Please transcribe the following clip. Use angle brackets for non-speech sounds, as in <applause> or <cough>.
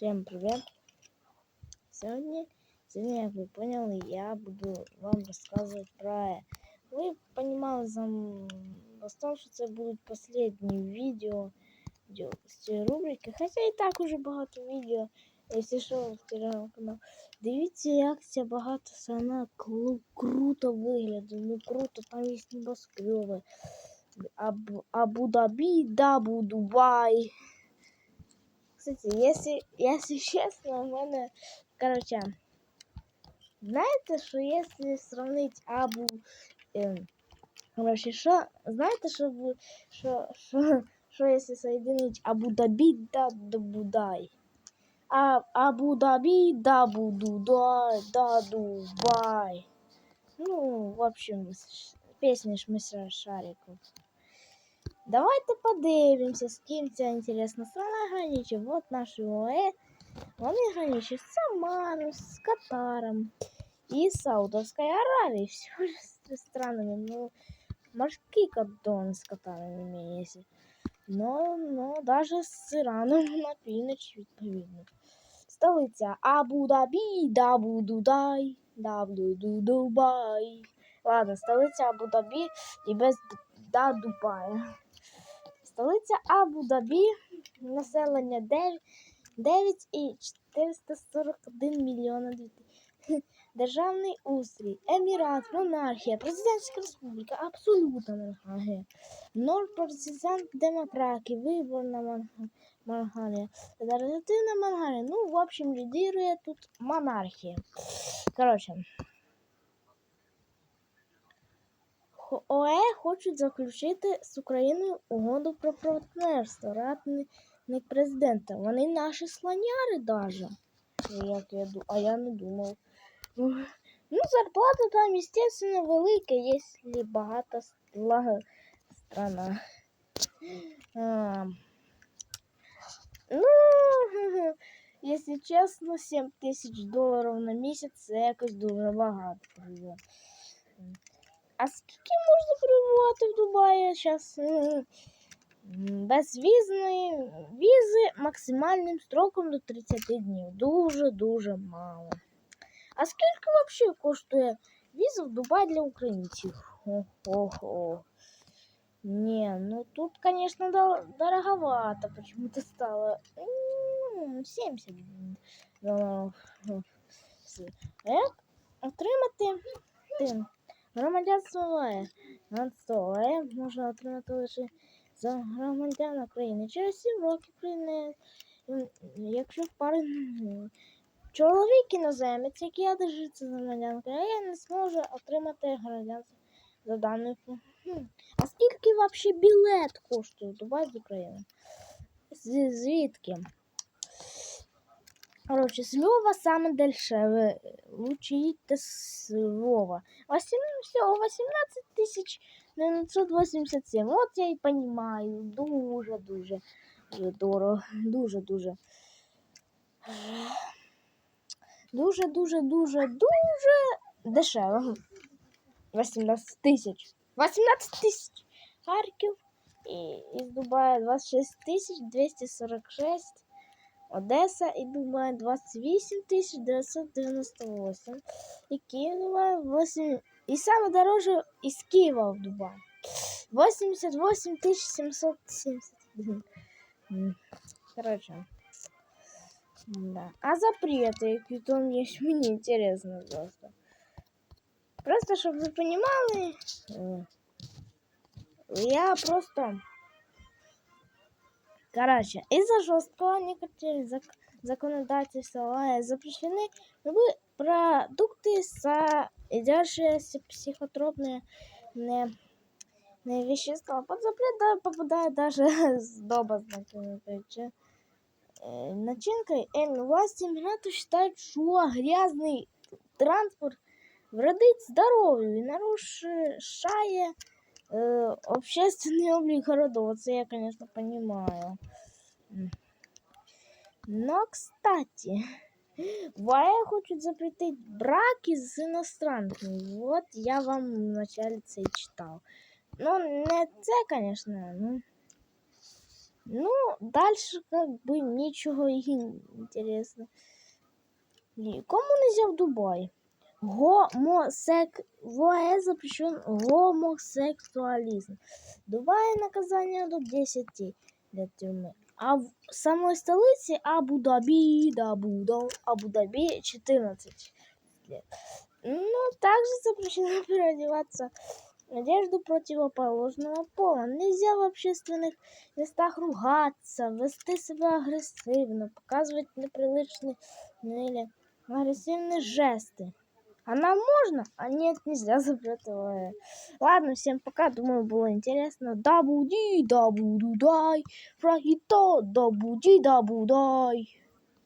Всем привет! Сегодня, сегодня, как вы поняли, я буду вам рассказывать про... Вы понимали за том, що це будуть последні відео відео з цієї рубрики. Хоча і так уже багато відео. Якщо що, в телеграм-канал. Дивіться, як ця багато сана кру- круто виглядає. Ну круто, там є небоскреби. Аб- Абу-Дабі, Дабу, Дубай. Кстати, если, если честно, у мене, короче, знаєте, що якщо сравнить Абу, ем, короче, що, знаєте, що, бу- що, що, що якщо соединить Абу-Дабі да Дубай? А, Абу-Дабі да Будудай да Дубай. Ну, в общем, ш- песни Шмися Шариков. Давайте подивимося, з ким ця інтересна страна граничить. Вот наші ОЕ. Вони граничать з Самарою, з Катаром і Саудовською Аравією. Всього ж странами. Ну, морський кордон з Катаром имеется. Ну, ну, даже з Іраном <laughs> на північ, відповідно. Столиця Абу-Дабі, Дабу-Дудай, Дабу-Ду-Дубай. Ладно, столиця Абу-Дабі і без да Дубая. Столиця Абу-Дабі, населення 9, 9 і 441 мільйона дітей. Державний устрій, емірат, монархія, президентська республіка, абсолютна монархія, норм-президент демократії, виборна монархія, федеративна монархія. Ну, в общем, лідирує тут монархія. Короче, ОЕ хочуть заключити з Україною угоду про партнерство, радник президента. Вони наші слоняри даже. Я, а я не думав. Ну, зарплата там, естественно, велика, якщо багата страна. А, ну, <laughs> якщо чесно, 7 тисяч доларів на місяць це якось дуже багато. А скільки можна перебувати в Дубаї зараз? Без візної візи максимальним строком до 30 днів. Дуже-дуже мало. А скільки взагалі коштує віза в Дубай для українців? Хо-хо-хо. Не, ну тут, конечно, дороговато почему-то стало. 70 доларів. Як отримати громадянство ОЕ? Громадянство можна отримати лише за громадян України через 7 років України. Якщо пари чоловік іноземець, який одержиться з громадян країни, не зможе отримати громадянство за даною. Хм. А скільки взагалі білет коштує в Дубай з України? Звідки? Короче, с Львова саме дешеве. Лучше їдьте з Львова. Всього 18 тисяч 987. От я і розумію. Дуже-дуже дуже дорого. Дуже-дуже. Дуже-дуже-дуже дуже дешево. 18 тисяч. 18 тисяч. Харків і із Дубая 26 тисяч 246. Одеса і Дубай 28 тисяч 998. І Київ Дубай 8. І саме дороже із Києва в Дубай. 88 тисяч 771. М, Короче. Да. А запреты, які там є, мені интересно просто. Просто, щоб ви понимали, е, я просто... Короче, из-за жесткого некоторых зак- законодательства ОАЭ запрещены любые продукты, содержащиеся психотропные не, не вещества. Под запрет да, попадает даже <laughs> сдоба с такими причи- э, начинкой. И власти Эмирата считают, что грязный транспорт вредит здоровью и нарушает э, общественный облик городов. Це я, конечно, понимаю. М. Но, кстати, <laughs> в АЭ хочуть запретить браки з иностранцами. Вот я вам вначале це і читав. Ну, не це, конечно, ну. Ну, дальше как бы ничего и <laughs> интересно. Кому нельзя в Дубай? Гомосек... В ОАЭ запрещен гомосексуализм. В Дубае наказание до 10 лет тюрьмы. А в самой столице Абу-Даби, Дабу, Абу-Даби 14 лет. Ну, также запрещено переодеваться в одежду противоположного пола. Нельзя в общественных местах ругаться, вести себя агрессивно, показывать неприличные ну, или агрессивные жесты. А нам можно? А нет, нельзя запретовое. Ладно, всем пока. Думаю, было интересно. Да буди, да буду дай. Фрагито, да буди, да будай.